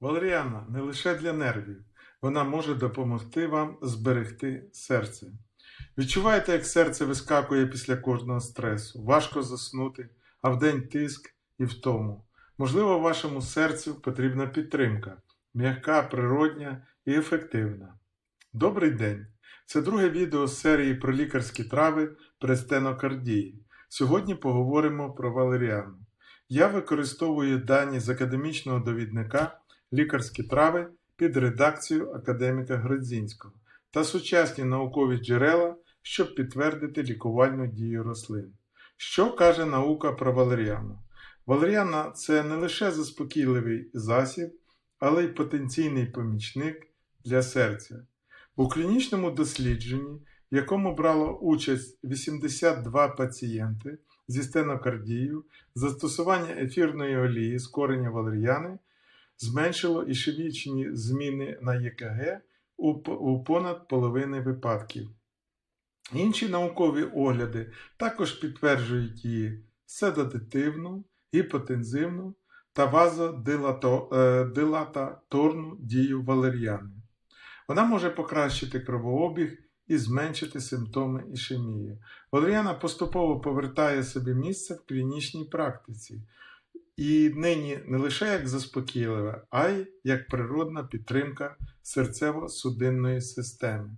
Валеріана не лише для нервів, вона може допомогти вам зберегти серце. Відчуваєте, як серце вискакує після кожного стресу, важко заснути, а вдень тиск і втому. Можливо, вашому серцю потрібна підтримка, м'яка, природня і ефективна. Добрий день! Це друге відео з серії про лікарські трави при стенокардії. Сьогодні поговоримо про валеріану. Я використовую дані з академічного довідника лікарські трави під редакцією академіка Гродзінського та сучасні наукові джерела, щоб підтвердити лікувальну дію рослин. Що каже наука про валеріану? Валеріана це не лише заспокійливий засіб, але й потенційний помічник для серця. У клінічному дослідженні, в якому брало участь 82 пацієнти зі стенокардією, застосування ефірної олії з кореня валеріани зменшило ішемічні зміни на ЄКГ у, понад половини випадків. Інші наукові огляди також підтверджують її седативну, гіпотензивну та вазодилататорну дію валеріани. Вона може покращити кровообіг і зменшити симптоми ішемії. Валеріана поступово повертає собі місце в клінічній практиці. І нині не лише як заспокійливе, а й як природна підтримка серцево-судинної системи.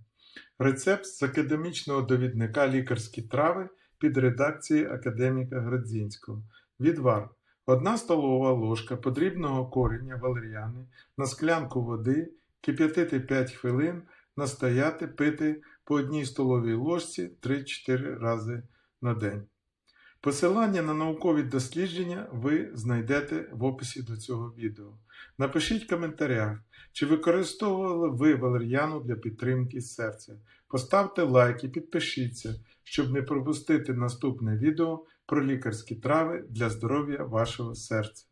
Рецепт з академічного довідника лікарські трави під редакцією академіка Градзінського. Відвар. 1 столова ложка подрібного коріння валеріани на склянку води, кип'ятити 5 хвилин, настояти, пити по одній столовій ложці 3-4 рази на день. Посилання на наукові дослідження ви знайдете в описі до цього відео. Напишіть в коментарях, чи використовували ви валер'яну для підтримки серця. Поставте лайк і підпишіться, щоб не пропустити наступне відео про лікарські трави для здоров'я вашого серця.